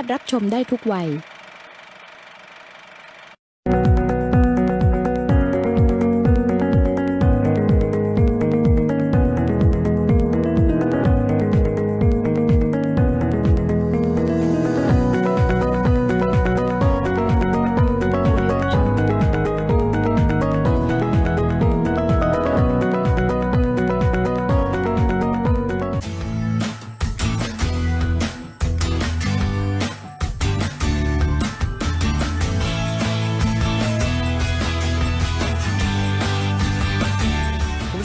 ารถรับชมได้ทุกวัย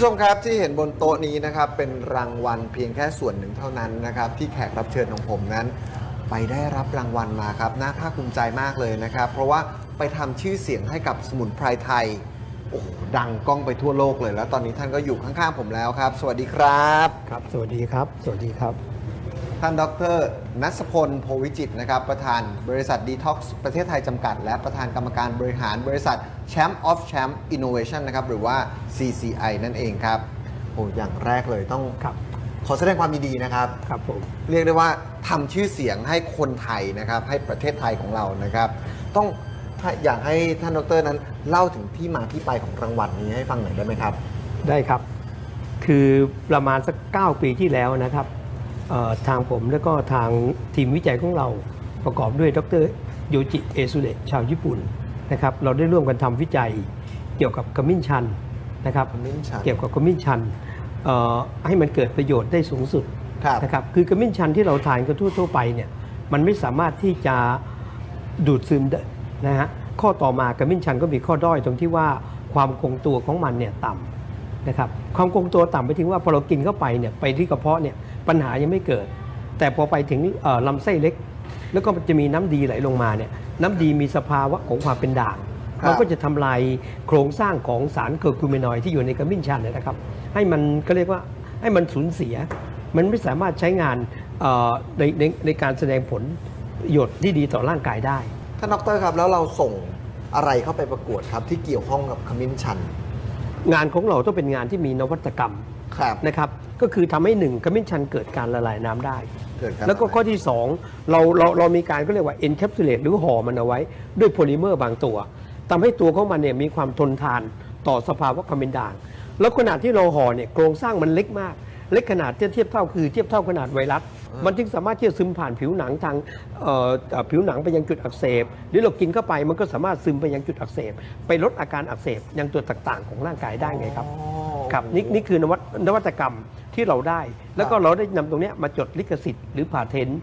ผู้ชมครับที่เห็นบนโต๊ะนี้นะครับเป็นรางวัลเพียงแค่ส่วนหนึ่งเท่านั้นนะครับที่แขกรับเชิญของผมนั้น ไปได้รับรางวัลมาครับน่าภาคภูมิใจมากเลยนะครับ เพราะว่าไปทำชื่อเสียงให้กับสมุนไพรไทยโอ้โหดังก้องไปทั่วโลกเลย แล้วตอนนี้ท่านก็อยู่ข้างๆผมแล้วครับ สวัสดีครับ ครับ สวัสดีครับ สวัสดีครับ ท่านดรนัสพลโพวิจิตรนะครับ ประธานบริษัท Detox ประเทศไทยจำกัด และประธานกรรมการบริหารบริษัท Champ of Champ Innovation นะครับหรือว่า CCI นั่นเองครับโอ้อย่างแรกเลยต้องครับขอแสดงความยินดีนะครับครับผมเรียกได้ว่าทำชื่อเสียงให้คนไทยนะครับ ให้ประเทศไทยของเรานะครับ ต้องถ้าอยากให้ท่านดรนั้นเล่าถึงที่มาที่ไปของรางวัลนี้ให้ฟังหน่อยได้ไหมครับ ได้ครับ คือประมาณสัก 9 ปีที่แล้วนะครับเอ่อทางผมแล้วก็ทางทีมวิจัยของเราประกอบด้วยดรโยจิเอซุเดะชาวญี่ปุ่น นะครับเราได้ร่วมกันทำวิจัยเกี่ยวกับขมิ้นชันนะครับขมิ้นชันเกี่ยวกับขมิ้นชันเอ่อให้มันเกิดประโยชน์ได้สูงสุดครับนะครับคือขมิ้นชันที่เราทานกันทั่ว ๆ ไปเนี่ยมันไม่สามารถที่จะดูดซึมได้นะฮะข้อต่อมาขมิ้นชันก็มีข้อด้อยตรงที่ว่าความคงตัวของมันเนี่ยต่ำนะครับความคงตัวต่ำไปถึงว่าพอเรากินเข้าไปเนี่ยไปที่กระเพาะเนี่ยปัญหายังไม่เกิด แต่พอไปถึงเอ่อลำไส้เล็ก แล้วก็จะมีน้ำดีไหลลงมาเนี่ย น้ำดีมีสภาวะของความเป็นด่างครับ มันก็จะทำลายโครงสร้างของสารเคอร์คูเมนอยด์ที่อยู่ในขมิ้นชันเนยนะครับ ให้มันก็เรียกว่าให้มันสูญเสีย มันไม่สามารถใช้งานเอ่อในในในการแสดงผลประโยชน์ที่ดีต่อร่างกายได้ ท่านดรครับ แล้วเราส่งอะไรเข้าไปประกวดครับ ที่เกี่ยวข้องกับขมิ้นชัน งานของเราต้องเป็นงานที่มีนวัตกรรม ครับนะครับก็คือทำให้หนึ่งขมิ้นชันเกิดการละลายน้ำได้เกิดการแล้วก็ข้อที่ 2 เราเราเรามีการก็เรียกว่า encapsulate หรือห่อมันเอาไว้ ด้วยโพลิเมอร์บางตัวทำให้ตัวของมันเนี่ยมีความทนทานต่อสภาวะความเป็นด่าง แล้วขนาดที่เราห่อเนี่ยโครงสร้างมันเล็กมาก เล็กขนาดที่เทียบเท่าคือเทียบเท่าขนาดไวรัสมันจึงสามารถที่จะซึมผ่านผิวหนังทางเอ่อเอ่อผิวหนังไปยังจุดอักเสบ หรือเรากินเข้าไปมันก็สามารถซึมไปยังจุดอักเสบ ไปลดอาการอักเสบยังตัวต่างๆ ของร่างกายได้ไงครับอ๋อ ครับนี่นี่คือนวัตนวัตกรรมที่เราได้ แล้วก็เราได้นำตรงเนี้ยมาจดลิขสิทธิ์หรือพาเทนต์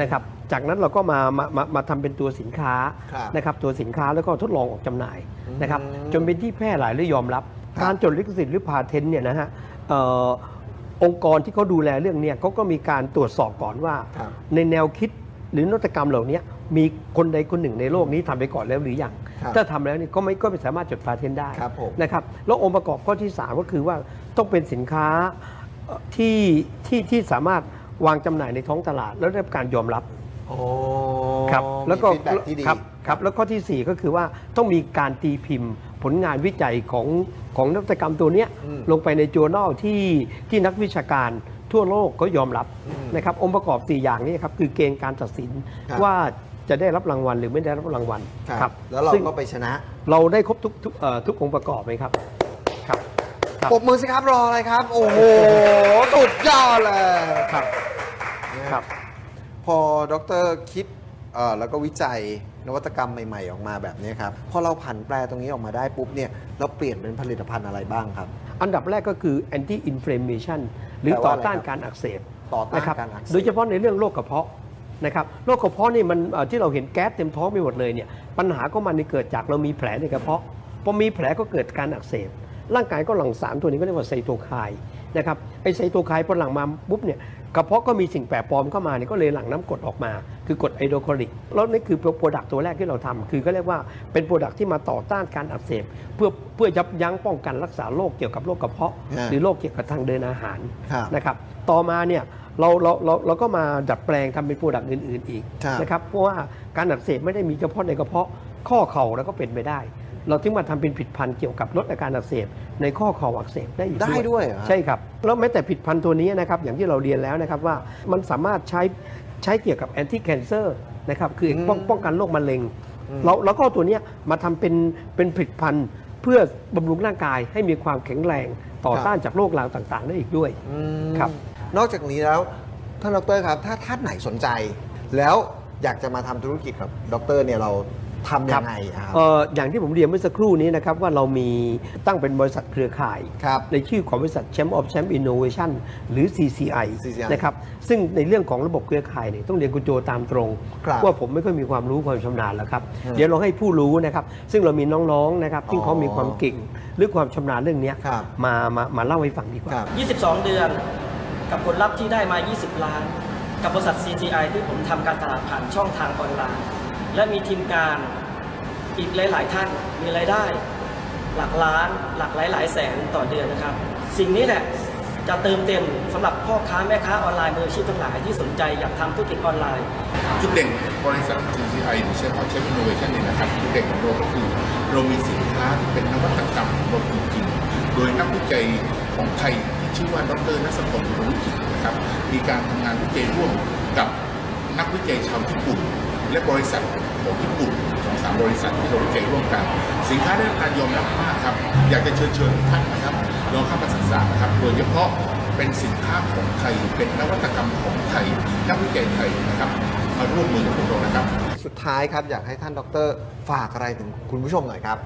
นะครับ จากนั้นเราก็มามามามาทำเป็นตัวสินค้าครับนะครับตัวสินค้าแล้วก็ทดลองออกจำหน่ายนะครับอืมจนเป็นที่แพร่หลายและยอมรับครับการจดลิขสิทธิ์หรือพาเทนต์เนี่ยนะฮะเอ่อองค์กรที่เขาดูแลเรื่องเนี้ยเขาก็มีการตรวจสอบก่อนว่าครับในแนวคิดหรือนวัตกรรมเหล่านี้ มีคนใดคนหนึ่งในโลกนี้ทำไปก่อนแล้วหรือยังครับถ้าทำแล้วนี่ก็ไม่ก็ไม่สามารถจดพาเทนต์ได้ครับผม นะครับแล้วองค์ประกอบข้อที่ 3 ก็คือว่าต้องเป็นสินค้าเอ่อที่ที่ที่สามารถวางจำหน่ายในท้องตลาด แล้วได้รับการยอมรับโอ้ครับแล้วก็มี feedback ที่ดี ครับครับแล้วข้อทีสี่ 4 ก็คือว่าต้องมีการตีพิมพ์ ผลงานวิจัยของของนวัตกรรมตัวเนี้ยอืมลงไปในจูนอลที่ที่นักวิชาการทั่วโลกก็ยอมรับอืมนะครับองค์ประกอบ 4 อย่างนี้ครับคือเกณฑ์การตัดสินครับ ว่า จะได้รับรางวัลหรือไม่ได้รับรางวัลครับ แล้วเราซึ่งก็ไปชนะเราได้ครบทุกทุกเอ่อทุกองค์ประกอบไหมครับครับ ครับ ปรบมือสิครับรออะไรครับ โอ้โห สุดยอดเลยครับครับ พอดรคิดเอ่อแล้วก็วิจัยนวัตกรรมใหม่ ๆ ออกมาแบบนี้ครับ พอเราผันแปรตรงนี้ออกมาได้ปุ๊บเนี่ยเราเปลี่ยนเป็นผลิตภัณฑ์อะไรบ้างครับ อันดับแรกก็คือ anti inflammation หรือแปลต่ว่าออะไรต้านครับการอักเสบต่อต้านนะครับการอักเสบโดยเฉพาะในเรื่องโรคกระเพาะ นะครับโรคกระเพาะนี่มันเอ่อที่เราเห็นแก๊สเต็มท้องไปหมดเลยเนี่ยปัญหาก็มันนี่เกิดจากเรามีแผลในกระเพาะพอมีแผลก็เกิดการอักเสบร่างกายก็หลั่งสารตัวนี้ก็เรียกว่าไซโตไคน์นะครับไอไซโตไคน์พอหลั่งมาปุ๊บเนี่ยกระเพาะก็มีสิ่งแปลกปลอมเข้ามาเนี่ยก็เลยหลั่งน้ำกรดออกมา คือกรดไอโดรคลอริกแล้วนี่คือโปรดักต์ตัวแรกที่เราทำคือก็เรียกว่าเป็นโปรดักต์ที่มาต่อต้านการอักเสบเพื่อเพื่อยับยั้งป้องกันรักษาโรคเกี่ยวกับโรคกระเพาะฮะหรือโรคเกี่ยวกับทางเดินอาหารครับนะครับต่อมาเนี่ย เราเราเราเราก็มาดัดแปลงทำเป็นโปรดักต์อื่นๆอีกครับนะครับเพราะว่าการอักเสบไม่ได้มีเฉพาะในกระเพาะข้อเข่าแล้วก็เป็นไปได้ เราถึงมาทำเป็นผลิดพันธ์เกี่ยวกับลดอาการอักเสบในข้อเข่าอักเสบได้อีกได้ด้วยเหรอฮะใช่ครับแล้วแม้แต่ผลิดพันธ์ตัวนี้นะครับอย่างที่เราเรียนแล้วนะครับว่ามันสามารถใช้ใช้เกี่ยวกับแอนตี้แคนเซอร์นะครับคืออืมป้องป้องกันโรคมะเร็งอืมเราแล้วก็เอาตัวเนี้ยมาทำเป็นเป็นผลิตภัณฑ์เพื่อบำรุงร่างกายให้มีความแข็งแรงต่อต้านจากโรคราวต่าง ๆ ได้อีกด้วยอืมครับ นอกจากนี้แล้วท่านดรครับ ถ้าท่านไหนสนใจ แล้วอยากจะมาทำธุรกิจกับดรเนี่ยเราทำยังไงครับเอ่ออย่างที่ผมเรียนเมื่อสักครู่นี้นะครับว่าเรามีตั้งเป็นบริษัทเครือข่ายครับในชื่อของบริษัท Champ of Champ Innovation หรือ CCI CCI นะครับซึ่งในเรื่องของระบบเครือข่ายเนี่ยต้องเรียนคุณโจตามตรงครับว่าผมไม่ค่อยมีความรู้ความชำนาญแล้วครับอืมเดี๋ยวเราให้ผู้รู้นะครับซึ่งเรามีน้องๆนะครับที่เขามีความเก่งหรือความชำนาญเรื่องเนี้ยครับมามามาเล่าให้ฟังดีกว่าครับ22 เดือน กับผลลัพธ์ที่ได้มา 20 ล้าน กับบริษัท CCI ที่ผมทำการตลาดผ่านช่องทางออนไลน์ และมีทีมงานอีกหลาย ๆ ท่านมีรายได้ หลักล้าน หลักหลายหลายๆแสนต่อเดือนนะครับ สิ่งนี้แหละจะเติมเต็มสำหรับพ่อค้าแม่ค้าออนไลน์มืออาชีพทั้งหลายที่สนใจอยากทำธุรกิจออนไลน์ จุดเด่นบริษัท TCI หรือเชฟขอเชฟอินโนเวชันเนี่ยนะครับจุดเด่นของเราก็คือเรามีสินค้าที่เป็นนวัตกรรมของเราจริงๆโดยนักวิจัยของไทย ชื่อว่าดรนัสพลรุวิจิตรนะครับมีการทำงานวิจัยร่วมกับนักวิจัยชาวญี่ปุ่น และบริษัทของญี่ปุ่นสองสามบริษัทที่เราวิจัยร่วมกัน สินค้าได้รับการยอมรับมากครับ อยากจะเชิญชวนทุกท่านนะครับลองเข้ามาศึกษานะครับ โดยเฉพาะเป็นสินค้าของไทย เป็นนวัตกรรมของไทย นักวิจัยไทยนะครับ มาร่วมมือกับพวกเรานะครับ สุดท้ายครับอยากให้ท่านดรฝากอะไรถึงคุณผู้ชมหน่อยครับ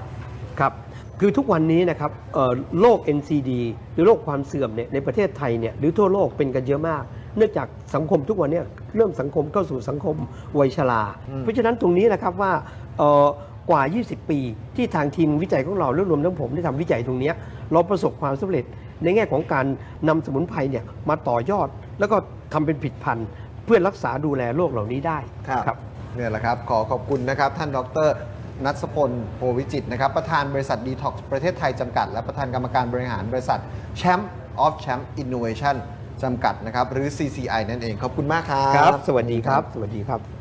ครับ คือทุกวันนี้นะครับเอ่อโรค NCD หรือโรคความเสื่อมเนี่ยในประเทศไทยเนี่ยหรือทั่วโลกเป็นกันเยอะมาก เนื่องจากสังคมทุกวันเนี้เริ่มสังคมเข้าสู่สังคมวัยชราอืมเพราะฉะนั้นตรงนี้นะครับว่าเอ่อกว่า 20 ปีที่ทางทีมวิจัยของเราและรวมทั้งผมได้ทำวิจัยตรงเนี้ยเราประสบความสำเร็จในแง่ของการนำสมุนไพรเนี่ยมาต่อยอด แล้วก็ทำเป็นผลิตภัณฑ์เพื่อรักษาดูแลโรคเหล่านี้ได้ครับเนี่ยแหละครับ ขอขอบคุณนะครับ ท่านดร นัทพลโพวิจิตนะครับประธานบริษัทดีท็อกซ์ประเทศไทยจำกัด และประธานกรรมการบริหารบริษัทแชมป์ออฟแชมป์อินโนเวชั่นจำกัดนะครับหรือ CCI นั่นเอง ขอบคุณมากครับ ครับ สวัสดีครับ สวัสดีครับ